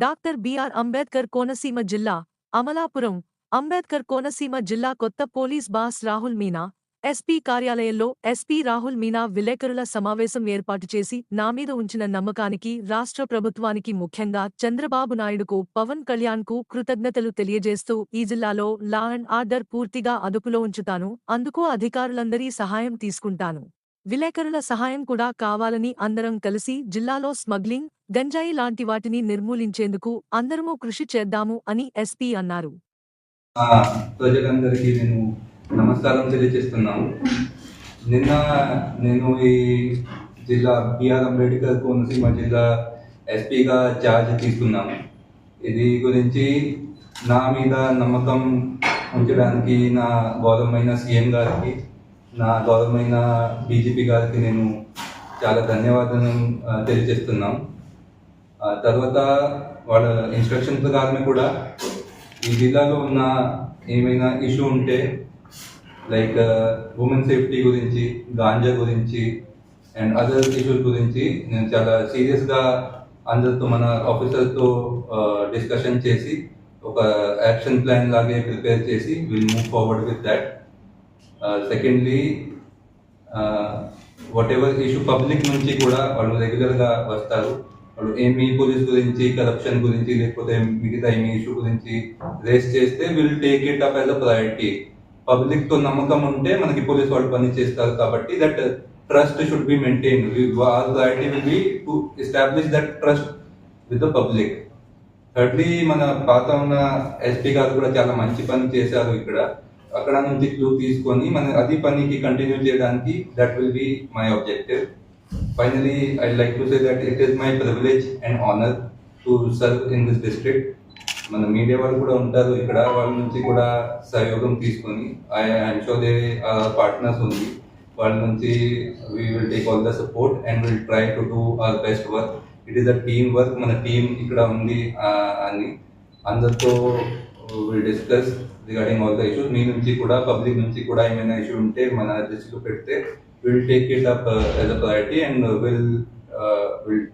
Doctor BR Ambedkar Konaseema జిల్లా అమలాపురం అంబేద్కర్ కోనసీమ జిల్లా కొత్త police boss Rahul Meena SP కార్యాలయంలో ఎస్పీ రాహుల్ మీనా విలేకరుల సమావేశం ఏర్పాటు చేసి నా మీద ఉంచిన నమ్మకానికి రాష్ట్ర ప్రభుత్వానికి ముఖ్యంగా చంద్రబాబు నాయుడుకు పవన్ కళ్యాణ్కు కృతజ్ఞతలు తెలియజేస్తూ ఈ జిల్లాలో లా అండ్ ఆర్డర్ పూర్తిగా అదుపులో ఉంచుతాను. అందుకు అధికారులందరి సహాయం తీసుకుంటాను. విలేకరుల సహాయం కూడా కావాలని అందరం కలిసి జిల్లాలో స్మగ్లింగ్ గంజాయి లాంటి వాటిని నిర్మూలించేందుకు అందరము కృషి చేద్దాము అని ఎస్పీ అన్నారు. ప్రజలందరికీ నేను నమస్కారం తెలియజేస్తున్నాను. నిన్న నేను ఈ జిల్లా బిఆర్ అంబేద్కర్ కోనసీమ జిల్లా ఎస్పీగా ఛార్జ్ తీసుకున్నాను. ఇది గురించి నా మీద నమ్మకం ఉంచడానికి నా గౌరవమైన సీఎం గారికి నా గౌరవమైన బీజేపీ గారికి నేను చాలా ధన్యవాదాలు తెలియజేస్తున్నాను. తర్వాత వాళ్ళ ఇన్స్ట్రక్షన్ ప్రకారమే కూడా ఈ జిల్లాలో ఉన్న ఏమైనా ఇష్యూ ఉంటే లైక్ ఉమెన్ సేఫ్టీ గురించి గాంజా గురించి అండ్ అదర్ ఇష్యూస్ గురించి నేను చాలా సీరియస్గా అందరితో మన ఆఫీసర్తో డిస్కషన్ చేసి ఒక యాక్షన్ ప్లాన్ లాగే ప్రిపేర్ చేసి will move forward with that secondly whatever issue public నుంచి కూడా వాళ్ళు రెగ్యులర్గా వస్తారు. వాళ్ళు ఏమి పోలీస్ గురించి కరప్షన్ గురించి లేకపోతే మిగతా మీ ఇష్యూ గురించి రేస్ చేస్తే will take it up as a priority పబ్లిక్తో నమ్మకం ఉంటే మనకి పోలీస్ వాళ్ళు పని చేస్తారు కాబట్టి that trust should be maintain priority will be to establish that trust with the public thirdly మన పాత ఉన్న ఎస్పీ గారు కూడా చాలా మంచి పని చేశారు ఇక్కడ. అక్కడ నుంచి క్లూ తీసుకొని మన అది పనికి కంటిన్యూ చేయడానికి that will be my objective finally I like to say that it is my privilege and honor to serve in this district మన మీడియా వాళ్ళు కూడా ఉంటారు. ఇక్కడ వాళ్ళ నుంచి కూడా సహయోగం తీసుకొని I I'm show they partners ఉంది వాళ్ళ నుంచి we will take all the support and will try to do our best work it is a team work మన టీం ఇక్కడ ఉంది అని అందరితో will discuss regarding all the issues మీ నుంచి కూడా పబ్లిక్ నుంచి కూడా ఏమైనా ఇష్యూ ఉంటే మన దృష్టిలో పెడితే we'll take it up uh, as a priority and uh, we'll, uh, we'll